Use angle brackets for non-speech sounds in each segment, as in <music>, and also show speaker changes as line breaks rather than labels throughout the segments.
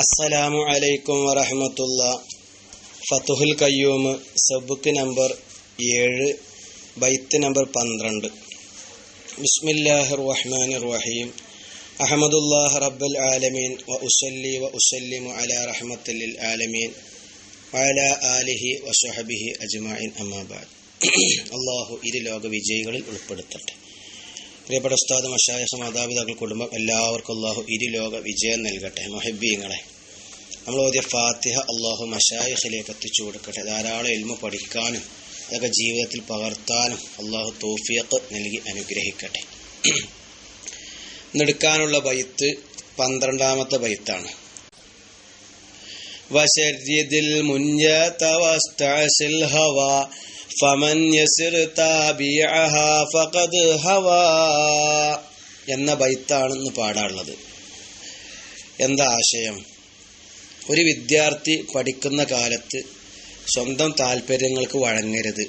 അസ്സലാമു അലൈക്കും വറഹമത്തുള്ള. ഫത്തുഹുൽ കയ്യൂമ് സബുക്ക് നമ്പർ ഏഴ് ബൈത്ത് നമ്പർ പന്ത്രണ്ട്. ബിസ്മില്ലാഹിർ റഹ്മാനിർ റഹീം അഹമ്മദുല്ലാഹ് റബ്ബുൽ ആലമീൻ. വ ഉസല്ലി വ ഉസല്ലിമു അലാ റഹ്മത്തുൽ ആലമീൻ. വഅല ആലിഹി വസഹബിഹി അജ്മഈൻ അമ്മാബാദ് അള്ളാഹു ഇരു ലോക വിജയികളിൽ ഉൾപ്പെടുത്തട്ടെ. പ്രിയപ്പെട്ട ഉസ്താദ് മഷായഹ മാതാപിതാക്കൾ കുടുംബം എല്ലാവർക്കും അള്ളാഹു ഇരു ലോക വിജയം നൽകട്ടെ മൊഹബീങ്ങളെ നമ്മൾ ഓതിയ ഫാത്തിഹ അള്ളാഹു മഷായഹിലേക്ക് എത്തിച്ചു കൊടുക്കട്ടെ. ധാരാളം എൽമ പഠിക്കാനും അതൊക്കെ ജീവിതത്തിൽ പകർത്താനും അള്ളാഹു തോഫിയക്ക് നൽകി അനുഗ്രഹിക്കട്ടെ. നെടുക്കാനുള്ള ബൈത്ത് പന്ത്രണ്ടാമത്തെ ബൈത്താണ്. വശര്യതിൽ മുഞ്ചത്തവസ്തസിൽ ഹവ ഫമൻ യസിർ താബിഅഹ ഫഖദ് എന്ന ബൈത്താണ് ഇന്ന് പാടാനുള്ളത്. എന്താ ആശയം? ഒരു വിദ്യാർത്ഥി പഠിക്കുന്ന കാലത്ത് സ്വന്തം താല്പര്യങ്ങൾക്ക് വഴങ്ങരുത്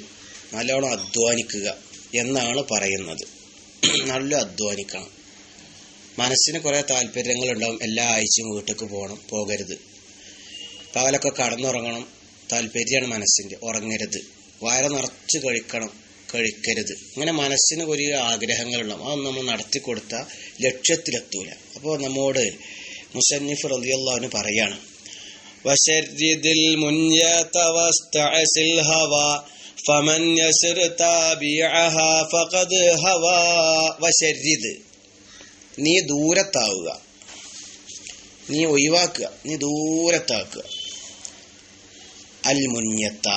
നല്ലോണം അധ്വാനിക്കുക എന്നാണ് പറയുന്നത്. നല്ല അധ്വാനിക്കണം. മനസ്സിന് കുറേ താല്പര്യങ്ങളുണ്ടാവും എല്ലാ ആഴ്ചയും വീട്ടിലേക്ക് പോകണം പോകരുത്. പകലൊക്കെ കടന്നുറങ്ങണം താല്പര്യമാണ് മനസ്സിന്റെ ഉറങ്ങരുത്. വയറ് നിറച്ച് കഴിക്കണം കഴിക്കരുത്. അങ്ങനെ മനസ്സിന് ഒരു ആഗ്രഹങ്ങളുണ്ടാവും. അത് നമ്മൾ നടത്തി കൊടുത്ത ലക്ഷ്യത്തിലെത്തൂല. അപ്പോൾ നമ്മോട് മുസന്നിഫ് റളിയല്ലാഹു പറയാണ് ഫഖദ് നീ ദൂരത്താവുക. നീ ഒഴിവാക്കുക. നീ ദൂരത്താക്കുക. അൽ മുന്യത്ത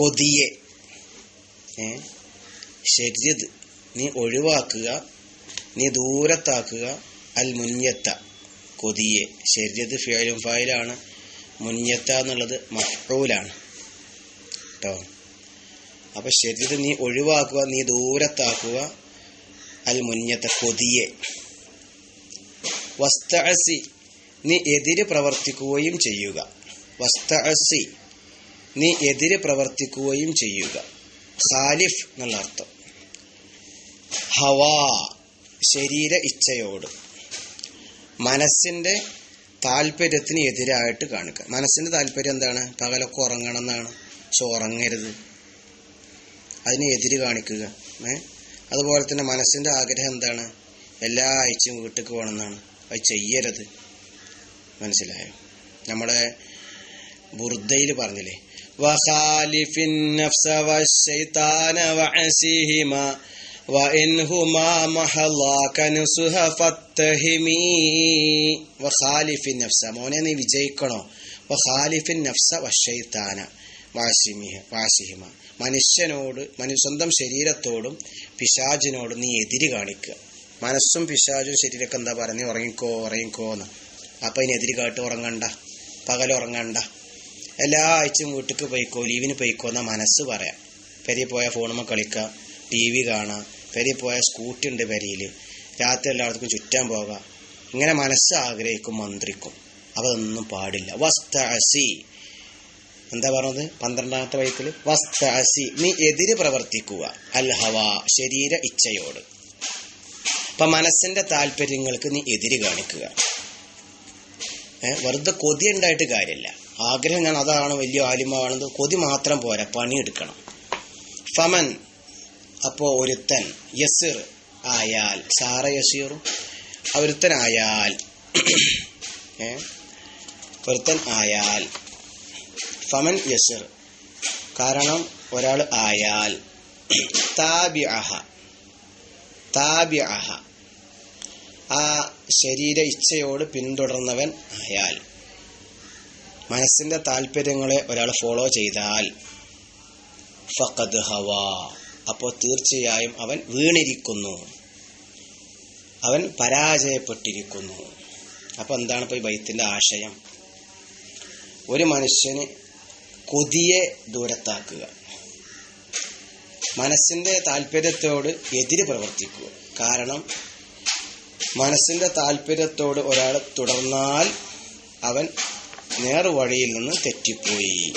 കൊതിയെ. ശരിയത് നീ ഒഴിവാക്കുക നീ ദൂരത്താക്കുക അൽ മുഞ്ഞത്ത കൊതിയെ. ഷെജിദ് ഫിയലും ഫയലാണ്. മുഞ്ഞത്ത എന്നുള്ളത് മഫൂലാണ് കേട്ടോ? അപ്പൊ ഷെജിദ് നീ ഒഴിവാക്കുക നീ ദൂരത്താക്കുക അൽ മുഞ്ഞത്ത കൊതിയെ. വസ്തഅസി. നീ എതിര് പ്രവർത്തിക്കുകയും ചെയ്യുക. വസ്തഅസി. നീ എതിര് പ്രവർത്തിക്കുകയും ചെയ്യുക. സാലിഫ് എന്നുള്ള അർത്ഥം ഹവാ ശരീര ഇച്ഛയോട്. മനസ്സിന്റെ താല്പര്യത്തിന് എതിരായിട്ട് കാണുക. മനസ്സിന്റെ താല്പര്യം എന്താണ്? പകലൊക്കെ ഉറങ്ങണം എന്നാണ്. പക്ഷെ ഉറങ്ങരുത് അതിന് എതിര് കാണിക്കുക. അതുപോലെ തന്നെ മനസ്സിന്റെ ആഗ്രഹം എന്താണ്? എല്ലാ ആഴ്ചയും വീട്ടിലേക്ക് പോകണമെന്നാണ് അത് ചെയ്യരുത്. മനസ്സിലായോ? നമ്മുടെ ബുർദയിൽ പറഞ്ഞില്ലേ وخالف النفس والشيطان وعسيهما وإنهما محلاك نصح فاتهمي وخالف النفس മോനെ നീ വിജയിക്കണോ وخالف النفس والشيطان വാശിമിഹ വാശിഹിമ മനുഷ്യനോട് മനു സ്വന്തം ശരീരത്തോടും പിശാചിനോടും നീ എതിര് കാണിക്കുക മനസ്സും പിശാചും ശരീരമൊക്കെ എന്താ പറയുക നീ ഉറങ്ങിക്കോ ഉറങ്ങിക്കോ എന്ന് അപ്പം അതിനെതിര് കാട്ട് ഉറങ്ങണ്ട പകലുറങ്ങണ്ട എല്ലാ ആഴ്ചയും വീട്ടിക്ക് പോയിക്കോ ലീവിന് പോയിക്കോ എന്നാ മനസ്സ് പറയാം. പെരിയ പോയ ഫോണുമ്മ കളിക്കുക ടി വി കാണുക പെരിയ പോയ സ്കൂട്ടി ഉണ്ട് പെരിയിൽ രാത്രി എല്ലായിടത്തും ചുറ്റാൻ പോകാം. ഇങ്ങനെ മനസ്സ് ആഗ്രഹിക്കും മന്ത്രിക്കും. അതൊന്നും പാടില്ല. വസ്തഅസി എന്താ പറഞ്ഞത്? പന്ത്രണ്ടാമത്തെ വയസ്സിൽ വസ്തഅസി നീ എതിര് പ്രവർത്തിക്കുക. അൽഹവ ശരീര ഇച്ഛയോട്. അപ്പൊ മനസ്സിന്റെ താല്പര്യങ്ങൾക്ക് നീ എതിര് കാണിക്കുക. വെറുതെ കൊതി ഉണ്ടായിട്ട് കാര്യമില്ല ആഗ്രഹം ഞാൻ അതാണ് വലിയ ആലിമാണെന്ന് കൊതി മാത്രം പോരാ പണിയെടുക്കണം. ഫമൻ അപ്പോ ഒരുത്തൻ യസിർ ആയാൽ സാറ യസീറു ഒരുത്തനായാൽ ഒരുത്തൻ ആയാൽ ഫമൻ യസിർ. കാരണം ഒരാൾ ആയാൽ താബി അഹ താബി അഹ ആ ശരീര ഇച്ഛയോട് പിന്തുടർന്നവൻ ആയാൽ. മനസ്സിന്റെ താല്പര്യങ്ങളെ ഒരാൾ ഫോളോ ചെയ്താൽ ഫഖദ് ഹവ. അപ്പോൾ തീർച്ചയായും അവൻ വീണിരിക്കുന്നു. അവൻ പരാജയപ്പെട്ടിരിക്കുന്നു. അപ്പൊ എന്താണ് ഇപ്പൊ ഈ ബൈത്തിന്റെ ആശയം? ഒരു മനുഷ്യന് കൊതിയെ ദൂരത്താക്കുക. മനസ്സിന്റെ താല്പര്യത്തോട് എതിര് പ്രവർത്തിക്കുക. കാരണം മനസ്സിന്റെ താല്പര്യത്തോട് ഒരാൾ തുടർന്നാൽ അവൻ നേർവഴിയിൽ നിന്ന് തെറ്റിപ്പോയി.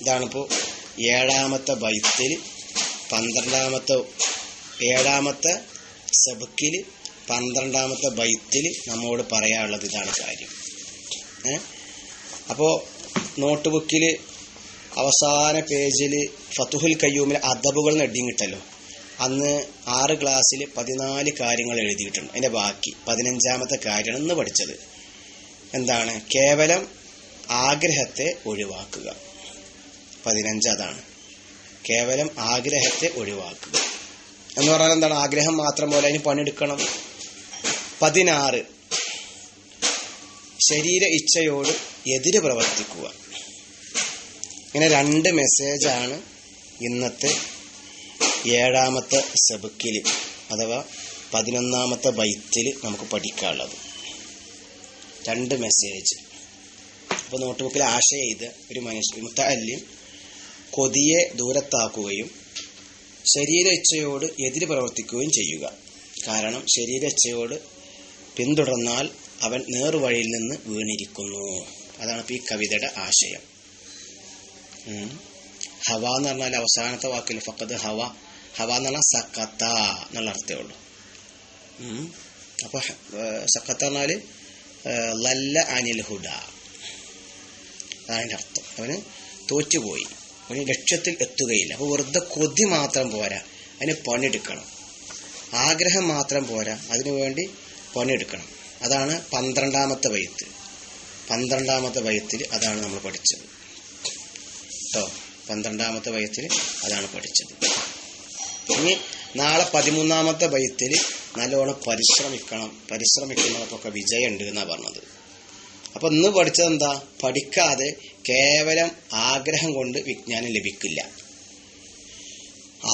ഇതാണിപ്പോൾ ഏഴാമത്തെ ബൈത്തിൽ പന്ത്രണ്ടാമത്തെ ഏഴാമത്തെ സബക്കിൽ പന്ത്രണ്ടാമത്തെ ബൈത്തിൽ നമ്മോട് പറയാനുള്ളത് ഇതാണ് കാര്യം. അപ്പോൾ നോട്ട് ബുക്കിൽ അവസാന പേജിൽ ഫത്തുഹുൽ കയ്യൂമിൽ അദബുകൾ നെഡിങ് കിട്ടല്ലോ. അന്ന് ആറ് ക്ലാസ്സിൽ പതിനാല് കാര്യങ്ങൾ എഴുതിയിട്ടുണ്ട്. അതിന്റെ ബാക്കി പതിനഞ്ചാമത്തെ കാര്യമാണ് ഇന്ന് പഠിച്ചത്. എന്താണ്? കേവലം ആഗ്രഹത്തെ ഒഴിവാക്കുക. പതിനഞ്ച് അതാണ്. കേവലം ആഗ്രഹത്തെ ഒഴിവാക്കുക. എന്ന് പറഞ്ഞാൽ എന്താണ്? ആഗ്രഹം മാത്രം പോലെ അതിന് പണിയെടുക്കണം. പതിനാറ്. ശരീര ഇച്ഛയോട് എതിര് പ്രവർത്തിക്കുക. ഇങ്ങനെ രണ്ട് മെസ്സേജാണ് ഇന്നത്തെ ഏഴാമത്തെ സബക്കിൽ അഥവാ പതിനൊന്നാമത്തെ ബൈത്തിൽ നമുക്ക് പഠിക്കാനുള്ളത്. രണ്ട് മെസ്സേജ് അപ്പോൾ നോട്ട് ബുക്കിൽ ആശയം ഒരു മനുഷ്യ മുത്തല്യം കൊതിയെ ദൂരത്താക്കുകയും ശരീര ഇച്ഛയോട് എതിര് പ്രവർത്തിക്കുകയും ചെയ്യുക. കാരണം ശരീര ഇച്ഛയോട് പിന്തുടർന്നാൽ അവൻ നേർവഴിയിൽ നിന്ന് വീണിരിക്കുന്നു. അതാണ് ഈ കവിതയുടെ ആശയം. ഹവ എന്ന് പറഞ്ഞാൽ അവസാനത്തെ വാക്കിൽ ഫക്കത് ഹവ ഹവ എന്ന് പറഞ്ഞാൽ സക്കത്ത എന്നുള്ള അർത്ഥമേ ഉള്ളൂ. അപ്പോൾ അപ്പൊ സക്കത്ത പറഞ്ഞാൽ ലല്ല അനിൽ ഹുഡ. അതിന്റെ അർത്ഥം. അവന് തോറ്റുപോയി. അവന് ലക്ഷ്യത്തിൽ എത്തുകയില്ല. അപ്പോൾ വെറുതെ കൊതി മാത്രം പോരാ. അതിന് പണിയെടുക്കണം. ആഗ്രഹം മാത്രം പോരാ. അതിനു വേണ്ടി പണിയെടുക്കണം. അതാണ് പന്ത്രണ്ടാമത്തെ വയത്ത് പന്ത്രണ്ടാമത്തെ വയത്തിൽ അതാണ് നമ്മൾ പഠിച്ചത്. കേട്ടോ പന്ത്രണ്ടാമത്തെ വയത്തിൽ അതാണ് പഠിച്ചത്. ഇനി നാളെ പതിമൂന്നാമത്തെ വയത്തിൽ നല്ലോണം പരിശ്രമിക്കണം. പരിശ്രമിക്കുന്നവർക്കൊക്കെ വിജയമുണ്ട് എന്നാണ് പറഞ്ഞത്. അപ്പൊ ഇന്ന് പഠിച്ചത് എന്താ? പഠിക്കാതെ കേവലം ആഗ്രഹം കൊണ്ട് വിജ്ഞാനം ലഭിക്കില്ല.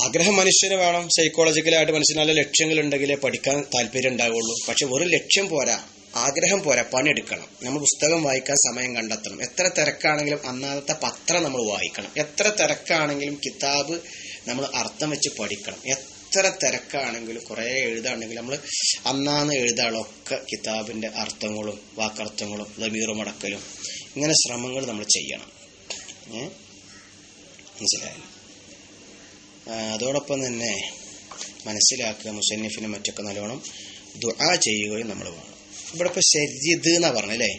ആഗ്രഹം മനുഷ്യന് വേണം. സൈക്കോളജിക്കലായിട്ട് മനുഷ്യന് നല്ല ലക്ഷ്യങ്ങൾ ഉണ്ടെങ്കിലേ പഠിക്കാൻ താല്പര്യം ഉണ്ടാവുള്ളൂ. പക്ഷെ ഒരു ലക്ഷ്യം പോരാ. ആഗ്രഹം പോരാ. പണിയെടുക്കണം. നമ്മൾ പുസ്തകം വായിക്കാൻ സമയം കണ്ടെത്തണം. എത്ര തിരക്കാണെങ്കിലും അന്നാമത്തെ പത്രം നമ്മൾ വായിക്കണം. എത്ര തിരക്കാണെങ്കിലും കിതാബ് നമ്മൾ അർത്ഥം വെച്ച് പഠിക്കണം. എത്ര തിരക്കാണെങ്കിലും കുറേ എഴുതാണെങ്കിലും നമ്മൾ അന്നാന്ന് എഴുതാളൊക്കെ കിതാബിന്റെ അർത്ഥങ്ങളും വാക്കർത്ഥങ്ങളും ലമീറും അടക്കലും ഇങ്ങനെ ശ്രമങ്ങൾ നമ്മൾ ചെയ്യണം. മനസ്സിലായല്ലോ അതോടൊപ്പം തന്നെ മനസ്സിലാക്കുക മുസന്നിഫിനും മറ്റൊക്കെ നല്ലോണം ദുആ ചെയ്യുകയും നമ്മൾ വേണം. ഇവിടെ ഇപ്പോൾ ശരീദ് എന്നാ പറഞ്ഞല്ലേ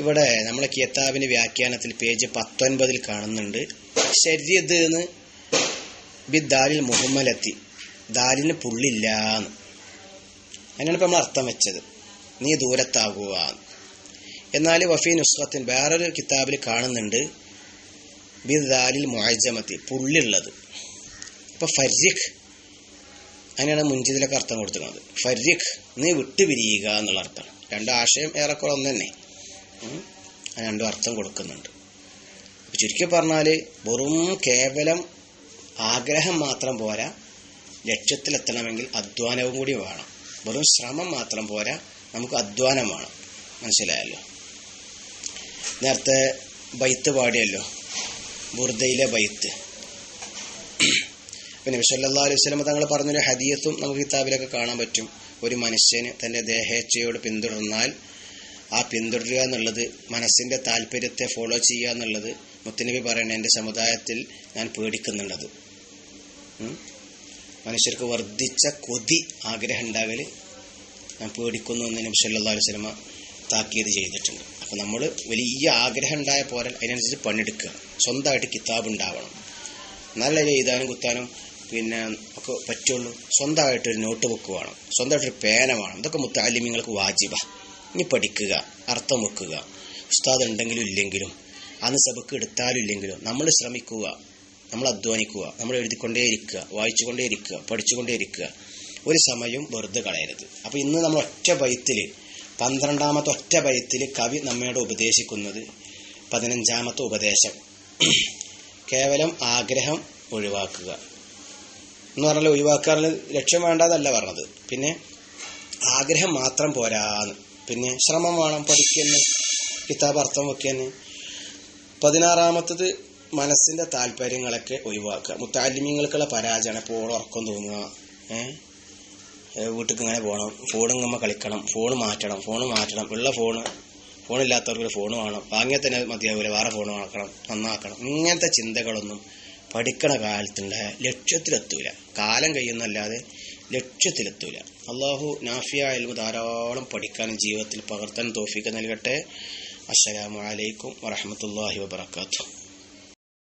ഇവിടെ നമ്മളെ കിയത്താബിന്റെ വ്യാഖ്യാനത്തിൽ പേജ് പത്തൊൻപതിൽ കാണുന്നുണ്ട്. ശരീദ് എന്ന് ബിദ്ദാലിൽ മുഹമ്മലെത്തി ദാലിന് പുള്ളില്ല അതിനാണ് ഇപ്പം നമ്മൾ അർത്ഥം വെച്ചത്. നീ ദൂരത്താകുക എന്നാൽ വഫീ നുസ്ഖത്തിൻ വേറൊരു കിതാബിൽ കാണുന്നുണ്ട്. ബി ദാലിൽ മുഅജമത്തി പുള്ളിയുള്ളത്. ഇപ്പൊ ഫരിഖ്. അതിനാണ് മുൻചിതിലൊക്കെ അർത്ഥം കൊടുത്തിരുന്നത് ഫരിഖ് നീ വിട്ടുപിരിയുക എന്നുള്ള അർത്ഥം. രണ്ട് ആശയം ഏറെക്കുറെ ഒന്ന് തന്നെ. രണ്ടും അർത്ഥം കൊടുക്കുന്നുണ്ട്. ചുരുക്കി പറഞ്ഞാൽ വെറും കേവലം ആഗ്രഹം മാത്രം പോരാ. ലക്ഷ്യത്തിലെത്തണമെങ്കിൽ അധ്വാനവും കൂടി വേണം. വെറും ശ്രമം മാത്രം പോരാ നമുക്ക് അധ്വാനം വേണം മനസ്സിലായല്ലോ? നേരത്തെ ബൈത്ത് പാടിയല്ലോ? ബുർദയിലെ ബൈത്ത്. <clears throat> പിന്നെ വിശ്വല്ലാ അലൈഹി സ്വലമ തങ്ങൾ പറഞ്ഞൊരു ഹദീയത്തും നമുക്ക് കിതാബിലൊക്കെ കാണാൻ പറ്റും. ഒരു മനുഷ്യന് തന്റെ ദേഹേച്ഛയോട് പിന്തുടർന്നാൽ ആ പിന്തുടരുക എന്നുള്ളത് മനസ്സിന്റെ താല്പര്യത്തെ ഫോളോ ചെയ്യുക എന്നുള്ളത് മുത്തനബി പറയണ എന്റെ സമുദായത്തിൽ ഞാൻ പേടിക്കുന്നുണ്ടത് ഉം? മനുഷ്യർക്ക് വർദ്ധിച്ച കൊതി ആഗ്രഹം ഉണ്ടാകൽ ഞാൻ പേടിക്കുന്നു എന്ന് നബി അലൈഹി വസല്ലമ താക്കീത് ചെയ്തിട്ടുണ്ട്. അപ്പം നമ്മൾ വലിയ ആഗ്രഹം ഉണ്ടായ പോലെ അതിനനുസരിച്ച് പണിയെടുക്കുക. സ്വന്തമായിട്ട് കിതാബ് ഉണ്ടാവണം. നല്ല എഴുതാനും കുത്താനും പിന്നെ ഒക്കെ പറ്റുള്ളൂ. സ്വന്തമായിട്ട് ഒരു നോട്ട് ബുക്ക് വേണം സ്വന്തമായിട്ടൊരു പേന വേണം. ഇതൊക്കെ മുത്താലിമ്യങ്ങൾക്ക് വാജിബ. ഇനി പഠിക്കുക അർത്ഥം വെക്കുക. ഉസ്താദ് ഉണ്ടെങ്കിലും ഇല്ലെങ്കിലും അന്ന് സബക്ക് എടുത്താലും ഇല്ലെങ്കിലും നമ്മൾ ശ്രമിക്കുക. നമ്മൾ അധ്വാനിക്കുക നമ്മൾ എഴുതിക്കൊണ്ടേയിരിക്കുക വായിച്ചുകൊണ്ടേയിരിക്കുക പഠിച്ചുകൊണ്ടേയിരിക്കുക. ഒരു സമയവും വെറുതെ കളയരുത്. അപ്പോൾ ഇന്ന് നമ്മൾ ഒറ്റ ബൈത്തിൽ പന്ത്രണ്ടാമത്തെ ഒറ്റ ബൈത്തിൽ കവി നമ്മയോട് ഉപദേശിക്കുന്നത് പതിനഞ്ചാമത്തെ ഉപദേശം. കേവലം ആഗ്രഹം ഒഴിവാക്കുക. എന്ന് പറഞ്ഞാൽ ഒഴിവാക്കാറില്ല ലക്ഷ്യം വേണ്ടതല്ല പറഞ്ഞത്. പിന്നെ ആഗ്രഹം മാത്രം പോരാന്ന്. പിന്നെ ശ്രമം വേണം പഠിക്കുന്നു കിതാബ് അർത്ഥം വെക്കുന്നു. പതിനാറാമത്തത് മനസ്സിന്റെ താല്പര്യങ്ങളൊക്കെ ഒഴിവാക്കുക. മുത്താലിമ്യങ്ങൾക്കുള്ള പരാജയമാണ് ഇപ്പോൾ ഉറക്കം തോന്നുക ഏഹ് വീട്ടിൽ ഇങ്ങനെ പോകണം. ഫോണും നമ്മൾ കളിക്കണം. ഫോൺ മാറ്റണം. ഫോൺ മാറ്റണം. ഉള്ള ഫോണ്. ഫോണില്ലാത്തവർക്ക് ഫോൺ വേണം. വാങ്ങിയാൽ തന്നെ മതിയാവില്ല വേറെ ഫോൺ വാങ്ങണം. നന്നാക്കണം. ഇങ്ങനത്തെ ചിന്തകളൊന്നും പഠിക്കണ കാലത്തുള്ള ലക്ഷ്യത്തിലെത്തൂല. കാലം കഴിയുന്നല്ലാതെ ലക്ഷ്യത്തിലെത്തൂല. അള്ളാഹു നാഫിയ അൽമു ധാരാളം പഠിക്കാനും ജീവിതത്തിൽ പകർത്താനും തോഫിക്ക് നൽകട്ടെ. അസ്സലാമു അലൈക്കും വറഹമത്തല്ലാഹി വബർക്കാത്തു